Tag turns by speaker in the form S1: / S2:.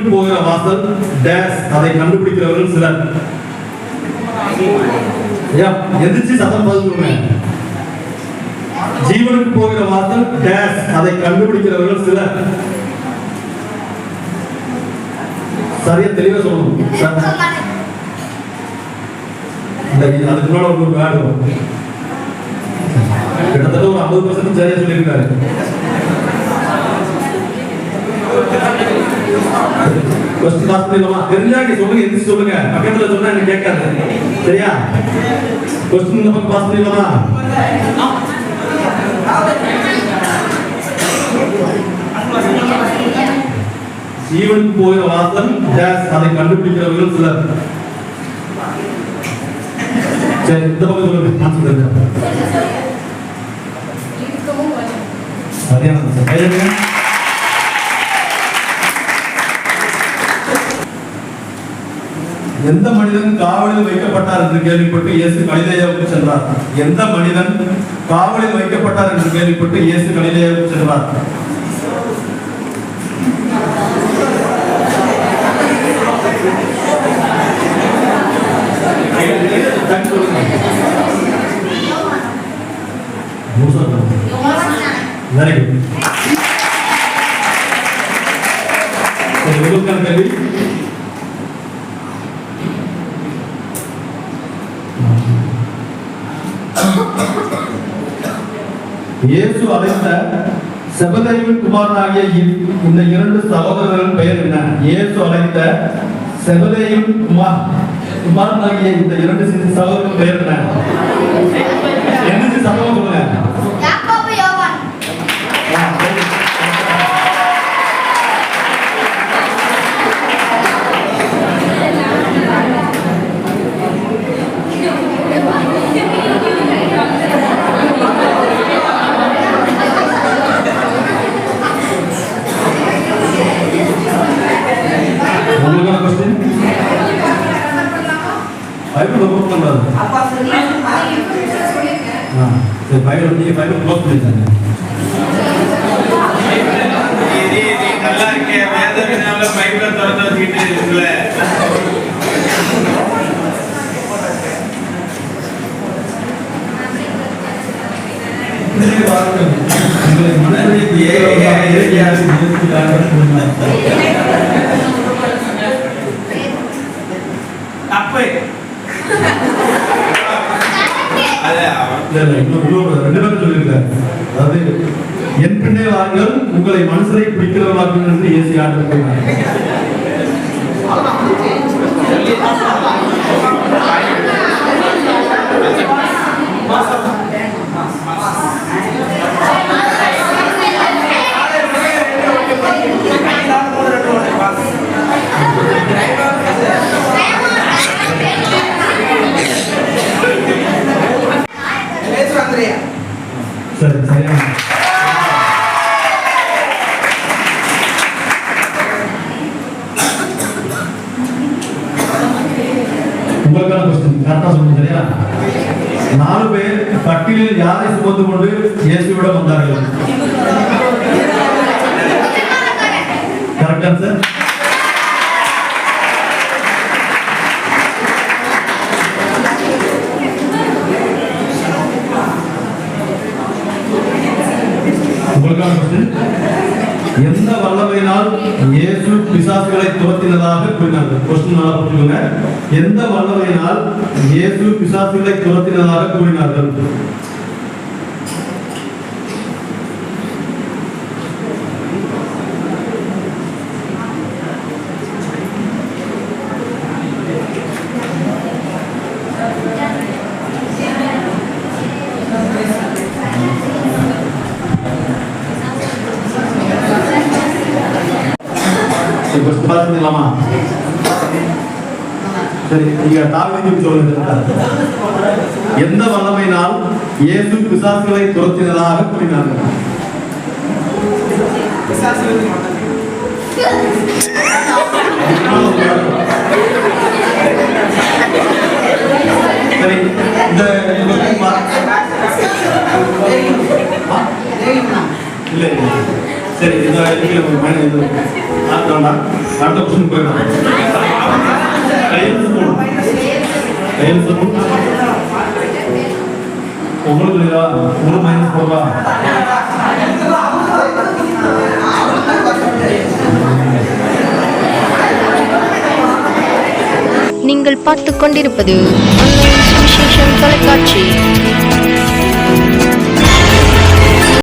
S1: ஜீவனுக்கு போகிற வாசல் டேஸ் அதை கண்டுபிடிக்கிறவர்கள் சிலர். எதிர்த்து சதம் சத்தம் பதில் ஜீவனுக்கு போகிற வாசல் டேஸ் அதை கண்டுபிடிக்கிறவர்கள் சிலர். சரியா தெளிவா சொல்லணும். இந்த அதுக்கு முன்னாடி ஒரு வேர்டு கிட்டத்தட்ட ஒரு ஐம்பது பர்சன்ட் சரியா சொல்லியிருக்காரு. ஃபர்ஸ்ட் கிளாஸ் தெரிஞ்சா நீங்க சொல்லுங்க எந்திரிச்சு சொல்லுங்க. பக்கத்துல சொன்னா எனக்கு கேட்காது. சரியா? கொஸ்டின் நம்ம பாஸ் பண்ணிடலாமா ஜீவனுக்கு போகிற வாசல் டேஸ் அதை கண்டுபிடிக்கிறவர்கள் சிலர். சரி இந்த பக்கம் சொல்லுங்க நான் சொல்றேன் சரியான எந்த மனிதன் காவலில் வைக்கப்பட்டார் என்று கேள்விப்பட்டு இயேசு கலிலேயாவுக்கு சென்றார்? எந்த மனிதன் காவலில் வைக்கப்பட்டார் என்று கேள்விப்பட்டு இயேசு கலிலேயாவுக்கு சென்றார்? வெரி குட் இயேசு அழைத்த செபதேவின் குமாரனாகிய இ- இந்த இரண்டு சகோதரர்களின் பெயர் என்ன? இயேசு அழைத்த செபதேவின் குமார் குமாரனாகிய இந்த இரண்டு சிறு சகோதரர்கள் பெயர் என்ன எந்திரிச்சு சத்தமா சொல்லுங்க
S2: யாக்கோபு யோவான்
S1: ஆ, சரி. உங்களுக்கான கொஸ்டின் பைபிள் ஓப்பன் பண்ணாது ஆ சரி பைபிள் நீங்க பைபிள் க்ளோஸ் பண்ணிட்டாங்க
S3: இது இது நல்லா இருக்கே வேதவினால பைபிளை திறந்து வச்சுக்கிட்டு இருக்குல்ல
S1: உங்களை மனதில்
S3: தப்பு அது அவன்
S1: இல்ல, இல்ல, இன்னொரு ரெண்டு பேரும் சொல்லியிருக்காரு. அதாவது, என் பின்னே வாருங்கள் உங்களை மனுஷரை பிடிக்கிறவர்களாக்கும் என்று ஏசி ஆண்டு கொஸ்டின் கரெக்டா சொல்லுங்க சரியா? நாலு பேர் கட்டிலில் யாரை சுமந்து கொண்டு இயேசுவிடம் வந்தார்கள்? கரெக்டா சார் உங்களுக்கான எந்த வல்லமையினால் இயேசு பிசாசுகளை துரத்தினதாக கூறினார்கள். கொஸ்டின் நல்லா எந்த வல்லமையினால் இயேசு பிசாசுகளை துரத்தினதாக கூறினார்கள்? சரி ஃபர்ஸ்ட் பார்த்துக்கலாமா சரி நீங்க தாவிதி சொல்லுங்க எந்த வல்லமையினால் இயேசு பிசாசுகளை துரத்தினதாக கூறினார்கள் சரி இந்த இந்த சரி இந்த வேண்டாம். அடுத்த கொஸ்டின் போயிடலாம். உங்களுக்கு இல்லையா மைனஸ்
S4: நீங்கள் பார்த்துக் கொண்டிருப்பது விசேஷம் தொலைக்காட்சி.